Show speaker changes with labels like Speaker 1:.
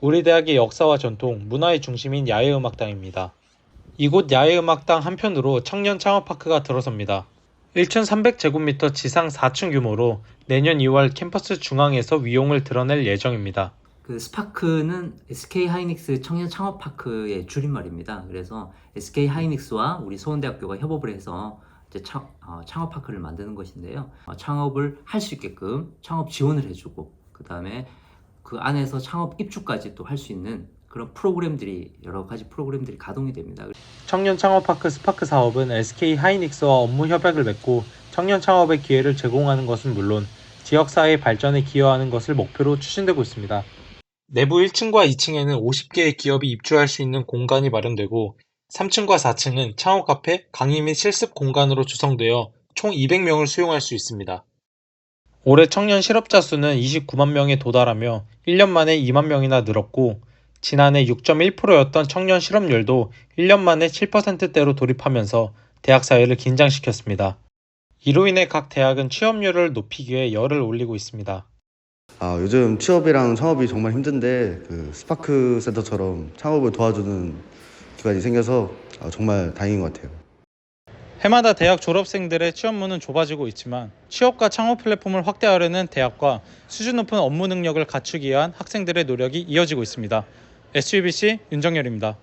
Speaker 1: 우리 대학의 역사와 전통, 문화의 중심인 야외음악당입니다. 이곳 야외음악당 한편으로 청년 창업파크가 들어섭니다. 1,300제곱미터 지상 4층 규모로 내년 2월 캠퍼스 중앙에서 위용을 드러낼 예정입니다.
Speaker 2: 그 스파크는 SK 하이닉스 청년 창업 파크의 줄임말입니다. 그래서 SK 하이닉스와 우리 서원대학교가 협업을 해서 이제 창, 어, 창업 파크를 만드는 것인데요. 어, 창업을 할 수 있게끔 창업 지원을 해주고 그 다음에 그 안에서 창업 입주까지 또 할 수 있는 그런 프로그램들이 여러 가지 프로그램들이 가동이 됩니다.
Speaker 1: 청년 창업파크 스파크 사업은 SK 하이닉스와 업무 협약을 맺고 청년 창업의 기회를 제공하는 것은 물론 지역사회 발전에 기여하는 것을 목표로 추진되고 있습니다. 내부 1층과 2층에는 50개의 기업이 입주할 수 있는 공간이 마련되고 3층과 4층은 창업 카페, 강의 및 실습 공간으로 구성되어 총 200명을 수용할 수 있습니다. 올해 청년 실업자 수는 29만 명에 도달하며 1년 만에 2만 명이나 늘었고 지난해 6.1%였던 청년 실업률도 1년 만에 7%대로 돌입하면서 대학 사회를 긴장시켰습니다. 이로 인해 각 대학은 취업률을 높이기 위해 열을 올리고 있습니다.
Speaker 3: 아, 요즘 취업이랑 창업이 정말 힘든데 그 스파크 센터처럼 창업을 도와주는 기관이 생겨서 아, 정말 다행인 것 같아요.
Speaker 1: 해마다 대학 졸업생들의 취업문은 좁아지고 있지만 취업과 창업 플랫폼을 확대하려는 대학과 수준 높은 업무 능력을 갖추기 위한 학생들의 노력이 이어지고 있습니다. SUBC 윤정열입니다.